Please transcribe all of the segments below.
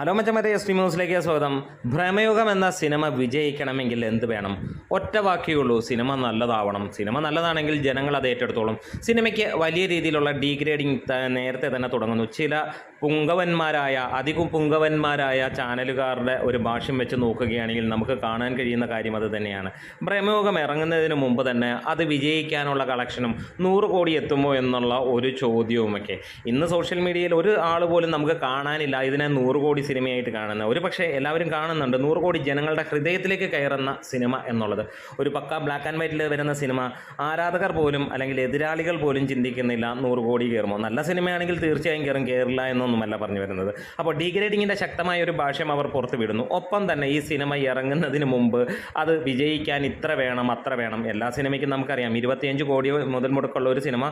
Hello മച്ചമരെ S T ന്യൂസിലേക്ക് സ്വാഗതം. ഭ്രമയുഗം എന്ന സിനിമ വിജയിക്കണമെങ്കിൽ എന്ത് വേണം? ഒറ്റ വാക്കേ ഉള്ളൂ സിനിമ നല്ലതാവണം. സിനിമ നല്ലതാണെങ്കിൽ ജനങ്ങൾ അത് ഏറ്റെടുത്തോളും. സിനിമയ്ക്ക് വലിയ രീതിയിലുള്ള ഡീഗ്രേഡിംഗ് നേരത്തെ തന്നെ തുടങ്ങുന്നു. ചില പുങ്കവന്മാരായ അധികം പുങ്കവന്മാരായ ചാനലുകാരുടെ ഒരു ഭാഷ്യം വെച്ച് നോക്കുകയാണെങ്കിൽ നമുക്ക് കാണാൻ കഴിയുന്ന കാര്യം അത് തന്നെയാണ്. ഭ്രമയോഗം ഇറങ്ങുന്നതിന് മുമ്പ് തന്നെ അത് വിജയിക്കാനുള്ള കളക്ഷനും നൂറ് കോടി എത്തുമോ എന്നുള്ള ഒരു ചോദ്യവുമൊക്കെ. ഇന്ന് സോഷ്യൽ മീഡിയയിൽ ഒരു ആൾ പോലും നമുക്ക് കാണാനില്ല. ഇതിനെ നൂറ് കോടി സിനിമയായിട്ട് കാണുന്ന ഒരു പക്ഷേ എല്ലാവരും കാണുന്നുണ്ട് നൂറ് കോടി ജനങ്ങളുടെ ഹൃദയത്തിലേക്ക് കയറുന്ന സിനിമ എന്നുള്ളത്. ഒരു പക്ക ബ്ലാക്ക് ആൻഡ് വൈറ്റിൽ വരുന്ന സിനിമ ആരാധകർ പോലും അല്ലെങ്കിൽ എതിരാളികൾ പോലും ചിന്തിക്കുന്നില്ല നൂറ് കോടി കയറുമോ. നല്ല സിനിമയാണെങ്കിൽ തീർച്ചയായും കയറും കയറില്ല എന്നൊന്നുമല്ല പറഞ്ഞു വരുന്നത്. അപ്പോൾ ഡീഗ്രേഡിങ്ങിന്റെ ശക്തമായ ഒരു ഭാഷ്യം അവർ പുറത്തുവിടുന്നു. ഒപ്പം തന്നെ ഈ സിനിമ ഇറങ്ങുന്നതിന് മുമ്പ് അത് വിജയിക്കാൻ ഇത്ര വേണം അത്ര വേണം. എല്ലാ സിനിമയ്ക്കും നമുക്കറിയാം ഇരുപത്തിയഞ്ച് കോടി മുതൽ മുടക്കുള്ള ഒരു സിനിമ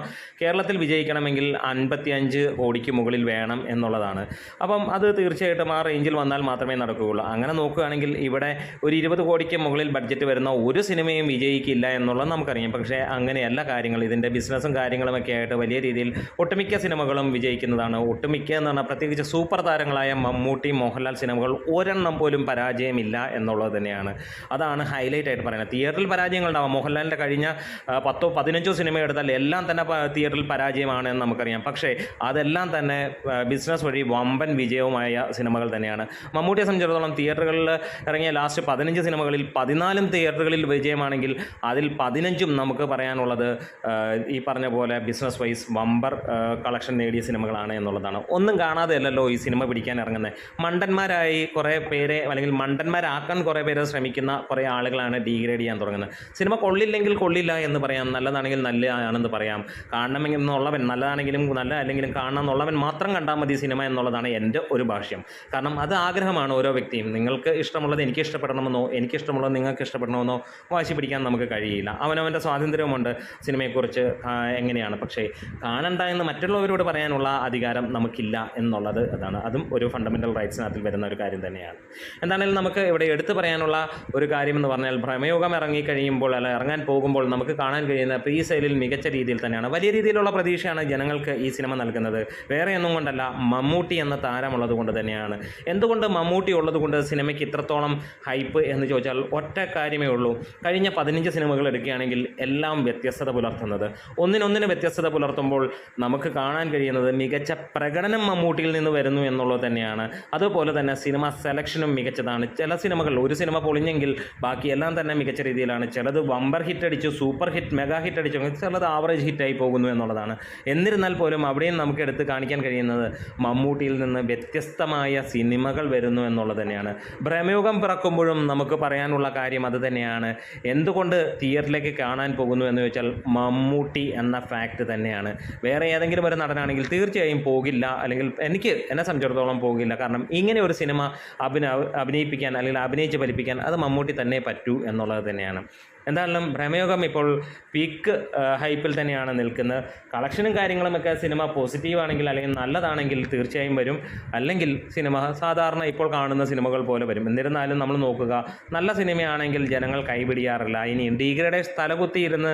കേരളത്തിൽ വിജയിക്കണമെങ്കിൽ അൻപത്തിയഞ്ച് കോടിക്ക് മുകളിൽ വേണം എന്നുള്ളതാണ്. അപ്പം അത് തീർച്ചയായിട്ടും ആ റേഞ്ചിൽ വന്നാൽ മാത്രമേ നടക്കുകയുള്ളൂ. അങ്ങനെ നോക്കുകയാണെങ്കിൽ ഇവിടെ ഒരു ഇരുപത് കോടിക്ക് മുകളിൽ ബഡ്ജറ്റ് വരുന്ന ഒരു സിനിമയും വിജയിക്കില്ല എന്നുള്ളത് നമുക്കറിയാം. പക്ഷേ അങ്ങനെയല്ല കാര്യങ്ങൾ. ഇതിന്റെ ബിസിനസ്സും കാര്യങ്ങളുമൊക്കെ ആയിട്ട് വലിയ രീതിയിൽ ഒട്ടുമിക്ക സിനിമകളും വിജയിക്കുന്നതാണ്. ഒട്ടുമിക്ക എന്ന് പറഞ്ഞാൽ പ്രത്യേകിച്ച് സൂപ്പർ താരങ്ങളായ മമ്മൂട്ടി മോഹൻലാൽ സിനിമകൾ ഒരെണ്ണം പോലും പരാജയമില്ല എന്നുള്ളത് തന്നെയാണ്. അതാണ് ഹൈലൈറ്റ് ആയിട്ട് പറയുന്നത്. തിയേറ്ററിൽ പരാജയങ്ങളുണ്ടാവാം മോഹൻലാലിന്റെ കഴിഞ്ഞ പത്തോ പതിനഞ്ചോ സിനിമ എടുത്താൽ എല്ലാം തന്നെ തിയേറ്ററിൽ പരാജയമാണ് എന്ന് നമുക്കറിയാം. പക്ഷേ അതെല്ലാം തന്നെ ബിസിനസ് വഴി വമ്പൻ വിജയവുമായ സിനിമകൾ തന്നെയാണ്. മമ്മൂട്ടിയെ സംബന്ധിച്ചിടത്തോളം തിയേറ്ററുകളിൽ ഇറങ്ങിയ ലാസ്റ്റ് പതിനഞ്ച് സിനിമകളിൽ പതിനാലും തിയേറ്ററുകളിൽ വിജയമാണെങ്കിൽ അതിൽ പതിനഞ്ചും നമുക്ക് പറയാനുള്ളത് ഈ പറഞ്ഞ പോലെ ബിസിനസ് വൈസ് വമ്പർ കളക്ഷൻ നേടിയ സിനിമകളാണ് എന്നുള്ളതാണ്. ഒന്നും കാണാതെയല്ലല്ലോ ഈ സിനിമ പിടിക്കാൻ ഇറങ്ങുന്നത് മണ്ടന്മാരായി കുറേ പേരെ അല്ലെങ്കിൽ മണ്ടന്മാരാക്കാൻ കുറേ പേരെ ശ്രമിക്കുന്ന കുറേ ആളുകളാണ് ഡീഗ്രേഡ് ചെയ്യാൻ തുടങ്ങുന്നത് സിനിമ കൊള്ളില്ലെങ്കിൽ കൊള്ളില്ല എന്ന് പറയാം. നല്ലതാണെങ്കിൽ നല്ല ആണെന്ന് പറയാം. കാണണമെങ്കിൽ എന്നുള്ളവൻ നല്ലതാണെങ്കിലും നല്ല അല്ലെങ്കിലും കാണണം എന്നുള്ളവൻ മാത്രം കണ്ടാൽ മതി സിനിമ എന്നുള്ളതാണ് എന്റെ ഒരു ഭാഷ്യം. കാരണം അത് ആഗ്രഹമാണ് ഓരോ വ്യക്തിയും. നിങ്ങൾക്ക് ഇഷ്ടമുള്ളത് എനിക്ക് ഇഷ്ടപ്പെടണമെന്നോ എനിക്ക് ഇഷ്ടമുള്ളത് നിങ്ങൾക്ക് ഇഷ്ടപ്പെടണമെന്നോ വാശി പിടിക്കാൻ നമുക്ക് കഴിയില്ല. അവനവന്റെ സ്വാതന്ത്ര്യമുണ്ട് സിനിമയെക്കുറിച്ച് എങ്ങനെയാണ്. പക്ഷേ കാണണ്ട എന്ന് മറ്റുള്ളവരോട് പറയാനുള്ള അധികാരം നമുക്കില്ല എന്നുള്ളത് അതാണ്. അതും ഒരു ഫണ്ടമെന്റൽ റൈറ്റ്സിനകത്തിൽ വരുന്ന ഒരു കാര്യം തന്നെയാണ്. എന്താണെങ്കിലും നമുക്ക് ഇവിടെ എടുത്തു പറയാനുള്ള ഒരു കാര്യം എന്ന് പറഞ്ഞാൽ ഭ്രമയോഗം ഇറങ്ങിക്കഴിയുമ്പോൾ അല്ല ഇറങ്ങാൻ പോകുമ്പോൾ നമുക്ക് കാണാൻ കഴിയുന്ന പ്രീ സെയിലിൽ മികച്ച രീതിയിൽ തന്നെയാണ്. വലിയ രീതിയിലുള്ള പ്രതീക്ഷയാണ് ജനങ്ങൾക്ക് ഈ സിനിമ നൽകുന്നത്. വേറെ ഒന്നും കൊണ്ടല്ല മമ്മൂട്ടി എന്ന താരമുള്ളത് കൊണ്ട് തന്നെയാണ്. എന്തുകൊണ്ട് മമ്മൂട്ടി ഉള്ളത് കൊണ്ട് സിനിമയ്ക്ക് ഇത്രത്തോളം ഹൈപ്പ് എന്ന് ചോദിച്ചാൽ ഒറ്റ കാര്യമേ ഉള്ളൂ. കഴിഞ്ഞ പതിനഞ്ച് സിനിമകൾ എടുക്കുകയാണെങ്കിൽ എല്ലാം വ്യത്യസ്തത പുലർത്തുന്നത്. ഒന്നിനൊന്നിന് വ്യത്യസ്തത പുലർത്തുമ്പോൾ നമുക്ക് കാണാൻ കഴിയുന്നത് മികച്ച പ്രകടനം മമ്മൂട്ടിയിൽ നിന്ന് വരുന്നു എന്നുള്ളത് തന്നെയാണ്. അതുപോലെ തന്നെ സിനിമ സെലക്ഷനും മികച്ചതാണ്. ചില സിനിമകൾ ഒരു സിനിമ പൊളിഞ്ഞെങ്കിൽ ബാക്കി എല്ലാം തന്നെ മികച്ച രീതിയിലാണ്. ചിലത് വമ്പർ ഹിറ്റ് അടിച്ചു സൂപ്പർ ഹിറ്റ് മെഗാ ഹിറ്റ് അടിച്ചു ചിലത് ആവറേജ് ഹിറ്റായി പോകുന്നു എന്നുള്ളതാണ്. എന്നിരുന്നാൽ പോലും അവിടെയും നമുക്ക് എടുത്ത് കാണിക്കാൻ കഴിയുന്നത് മമ്മൂട്ടിയിൽ നിന്ന് വ്യത്യസ്തമായ സിനിമകൾ വരുന്നു എന്നുള്ളത് തന്നെയാണ്. ഭ്രമയുഗം പിറക്കുമ്പോഴും നമുക്ക് പറയാനുള്ള കാര്യം അത് തന്നെയാണ്. എന്തുകൊണ്ട് തിയേറ്ററിലേക്ക് കാണാൻ പോകുന്നു എന്ന് വെച്ചാൽ മമ്മൂട്ടി എന്ന ഫാക്റ്റ് തന്നെയാണ്. വേറെ ഏതെങ്കിലും ഒരു നടനാണെങ്കിൽ തീർച്ചയായും പോകില്ല. അല്ലെങ്കിൽ എനിക്ക് എന്നെ സംബന്ധിച്ചിടത്തോളം പോകില്ല. കാരണം ഇങ്ങനെ ഒരു സിനിമ അഭിന അഭിനയിപ്പിക്കാൻ അല്ലെങ്കിൽ അഭിനയിച്ച് ഫലിപ്പിക്കാൻ അത് മമ്മൂട്ടി തന്നെ പറ്റൂ എന്നുള്ളത് തന്നെയാണ്. എന്തായാലും ഭ്രമയോഗം ഇപ്പോൾ പീക്ക് ഹൈപ്പിൽ തന്നെയാണ് നിൽക്കുന്നത്. കളക്ഷനും കാര്യങ്ങളും ഒക്കെ സിനിമ പോസിറ്റീവ് ആണെങ്കിൽ അല്ലെങ്കിൽ നല്ലതാണെങ്കിൽ തീർച്ചയായും വരും. അല്ലെങ്കിൽ സിനിമ സാധാരണ ഇപ്പോൾ കാണുന്ന സിനിമകൾ പോലെ വരും. എന്നിരുന്നാലും നമ്മൾ നോക്കുക നല്ല സിനിമയാണെങ്കിൽ ജനങ്ങൾ കൈപിടിയാറില്ല. ഇനി ഡീഗ്രേഡേഴ്സ് തലകുത്തിയിരുന്ന് കുത്തിയിരുന്ന്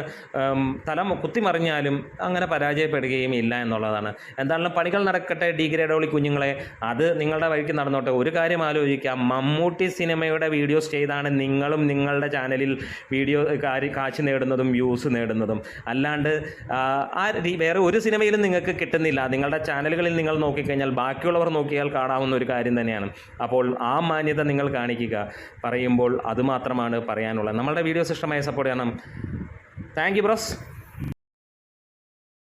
തല കുത്തിമറിഞ്ഞാലും അങ്ങനെ പരാജയപ്പെടുകയും ഇല്ല എന്നുള്ളതാണ്. എന്തായാലും പണികൾ നടക്കട്ടെ ഡീഗ്രേഡോളി കുഞ്ഞുങ്ങളെ. അത് നിങ്ങളുടെ വഴിക്ക് നടന്നോട്ടെ. ഒരു കാര്യം ആലോചിക്കാം. മമ്മൂട്ടി സിനിമയുടെ വീഡിയോസ് ചെയ്താണ് നിങ്ങളും നിങ്ങളുടെ ചാനലിൽ വീഡിയോ കാശ് നേടുന്നതും വ്യൂസ് നേടുന്നതും. അല്ലാണ്ട് ആ വേറെ ഒരു സിനിമയിലും നിങ്ങൾക്ക് കിട്ടുന്നില്ല. നിങ്ങളുടെ ചാനലുകളിൽ നിങ്ങൾ നോക്കിക്കഴിഞ്ഞാൽ ബാക്കിയുള്ളവർ നോക്കിയാൽ കാണാവുന്ന ഒരു കാര്യം തന്നെയാണ്. അപ്പോൾ ആ മാന്യത നിങ്ങൾ കാണിക്കുക. പറയുമ്പോൾ അതുമാത്രമാണ് പറയാനുള്ളത്. നമ്മളുടെ വീഡിയോസ് ഇഷ്ടമായ സപ്പോർട്ട് ചെയ്യണം. Thank you bros